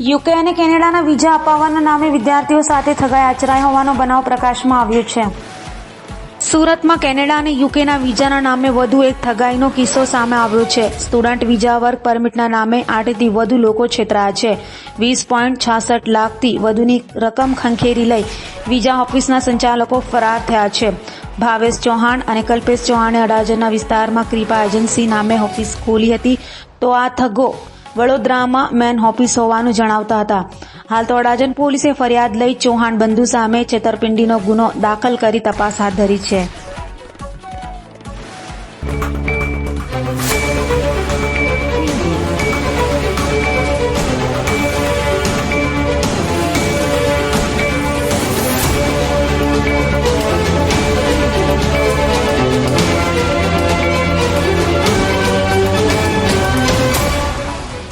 UK અને કેનેડાના visa અપાવવાના નામે વિદ્યાર્થીઓ સાથે ઠગાઈ આચરાઈ હોવાનો બનાવ પ્રકાશમાં આવ્યો છે. સુરતમાં કેનેડા અને યુકેના વિઝાના નામે વધુ એક ઠગાઈનો કિસ્સો સામે આવ્યો છે. સ્ટુડન્ટ વિઝા વર્ક પરમિટના નામે આઠથી વધુ લોકો છેતરાયા છે. વીસ પોઈન્ટ છાસઠ લાખથી વધુની રકમ ખંખેરી લઈ વિઝા ઓફિસના સંચાલકો ફરાર થયા છે. ભાવેશ ચૌહાણ અને કલ્પેશ ચૌહાણે અડાજણના વિસ્તારમાં કૃપા એજન્સી નામે ઓફિસ ખોલી હતી. તો આ ઠગો વડોદરામાં મેન ઓફિસ હોવાનું જણાવતા હતા. હાલ તો અડાજણ પોલીસે ફરિયાદ લઈ ચૌહાણ બંધુ સામે છેતરપિંડીનો ગુનો દાખલ કરી તપાસ હાથ ધરી છે.